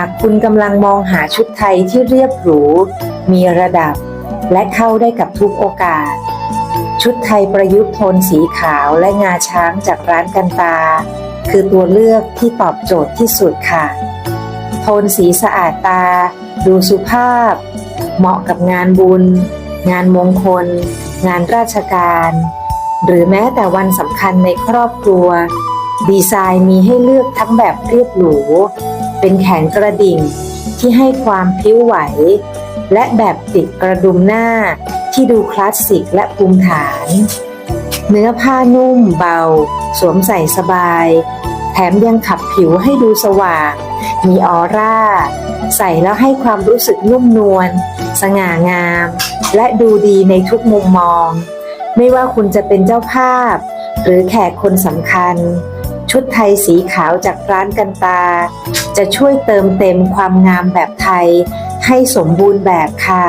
ากคุณกำลังมองหาชุดไทยที่เรียบหรู มีระดับ และเข้าได้กับทุกโอกาส ชุดไทยประยุกต์โทนสีขาวและงาช้างจากร้านกันตา คือตัวเลือกที่ตอบโจทย์ที่สุดค่ะ โทนสีสะอาดตา ดูสุภาพ เหมาะกับงานบุญ งานมงคล งานราชการ หรือแม้แต่วันสำคัญในครอบครัว ดีไซน์มีให้เลือกทั้งแบบเรียบหรู เป็นแขนกระดิ่งที่ให้ความพิ้วไหว และแบบติดกระดุมหน้าที่ดูคลาสสิกและภูมิฐาน เนื้อผ้านุ่มเบา สวมใส่สบาย แถมยังขับผิวให้ดูสว่าง มีออร่า ใส่แล้วให้ความรู้สึกนุ่มนวล สง่างาม และดูดีในทุกมุมมอง ไม่ว่าคุณจะเป็นเจ้าภาพ หรือแขกคนสำคัญ ชุดไทยสีขาวจากร้านกันตา จะช่วยเติมเต็มความงามแบบไทย ให้สมบูรณ์แบบค่ะ